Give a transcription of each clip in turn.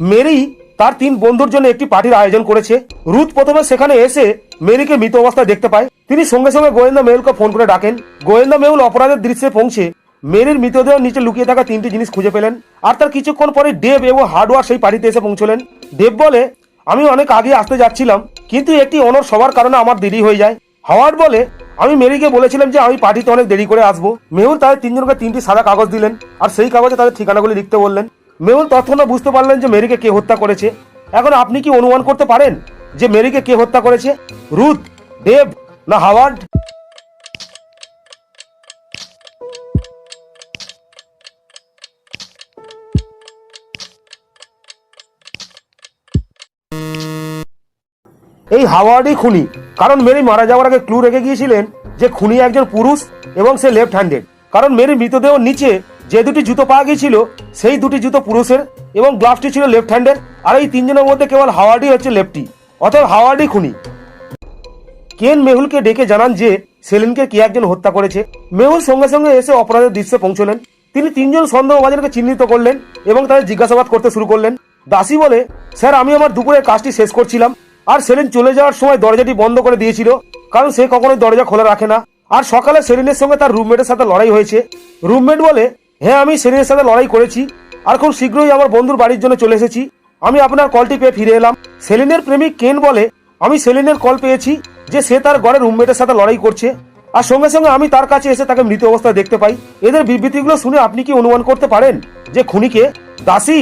Mary তার তিন বন্ধুর জন্য একটি পার্টির আয়োজন করেছে। রুথ প্রথমে সেখানে এসে মেরিকে মৃত অবস্থায় দেখতে পায়। তিনি সঙ্গে সঙ্গে গোয়েন্দা মেহুলকে ফোন করে ডাকেন। গোয়েন্দা মেহুল অপরাধের দৃশ্যে পৌঁছে মেরির মৃতদেহ নিচে লুকিয়ে থাকা তিনটি জিনিস খুঁজে পেলেন আর তার কিছুক্ষণ পরে ডেভ এবং হার্ডওয়ার সেই পার্টিতে এসে পৌঁছলেন। দেব বলে, আমি অনেক আগে আসতে যাচ্ছিলাম, কিন্তু একটি অনর সবার কারণে আমার দেরি হয়ে যায়। হাওয়ার্ড বলে, আমি মেরিকে বলেছিলাম যে আমি পার্টিতে অনেক দেরি করে আসব। মেহুল তাদের তিনজনকে তিনটি সাদা কাগজ দিলেন আর সেই কাগজে তাদের ঠিকানাগুলি লিখতে বললেন। মেহুল তৎক্ষণাৎ বুঝতে পারলেন যে মেরিকে কে হত্যা করেছে। এখন আপনি কি অনুমান করতে পারেন যে মেরিকে কে হত্যা করেছে? রুথ দেব না হাওয়ার্ড? এই হাওয়ার্ডই খুনি। কারণ মেরি মারা যাওয়ার আগে ক্লু রেখে গিয়েছিলেন যে খুনি একজন পুরুষ এবং সে লেফট হ্যান্ডেড কারণ মেরি মৃতদেহ নিচে যে দুটি জুতো পাওয়া গিয়েছিল, সেই দুটি জুতো পুরুষের এবং গ্লাভসটি ছিল লেফট হ্যান্ডের আর এই তিনজনের মধ্যে কেবল হাওয়ার্ডই হচ্ছে লেফটি অর্থাৎ হাওয়ার্ডই খুনি। কেন মেহুলকে ডেকে জানান যে সেলিনকে কে একজন হত্যা করেছে? মেহুল সঙ্গে সঙ্গে এসে অপরাধের দৃশ্যে পৌঁছলেন। তিনি তিনজন সন্দেহভাজনকে চিহ্নিত করলেন এবং তাদের জিজ্ঞাসাবাদ করতে শুরু করলেন। দাসী বলে, স্যার, আমি আমার দুপুরের কাজটি শেষ করছিলাম। আর সেলিন চলে যাওয়ার সময় দরজাটি বন্ধ করে দিয়েছিল, কারণ সে কখনোই দরজা খোলা রাখে না। আর সকালে সেলিনের সঙ্গে তার রুমমেটের সাথে লড়াই হয়েছে। রুমমেট বলে হ্যাঁ আমি সেনের সাথে লড়াই করেছি। আর খুব শীঘ্রই আমার বন্ধুর বাড়ির জন্য চলে এসেছি। আমি আপনার কলটি পেয়ে ফিরে এলাম। সেলিনের প্রেমিক কেন বলে, আমি সেলিনের কল পেয়েছি যে সে তার ঘরের রুমমেটের সাথে লড়াই করছে। আর সঙ্গে সঙ্গে আমি তার কাছে এসে তাকে মৃত অবস্থায় দেখতে পাই। এদের বিবৃতিগুলো শুনে আপনি কি অনুমান করতে পারেন যে খুনিকে দাসী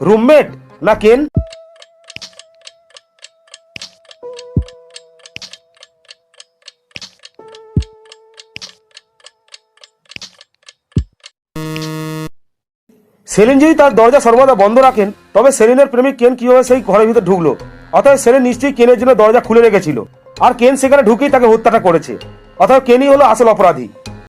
রুমমেট না কেন? সেলিন যদি তার দরজা সর্বদা বন্ধ রাখেন, তবে সেলিনের প্রেমিক কেন কীভাবে সেই ঘরের ভিতরে ঢুকলো? অতএব সেলিন নিশ্চয়ই কেনের জন্য দরজা খুলে রেখেছিল। আর কেন সেখানে ঢুকেই তাকে হত্যাটা করেছে? অর্থাৎ কেনই হলো আসল অপরাধী?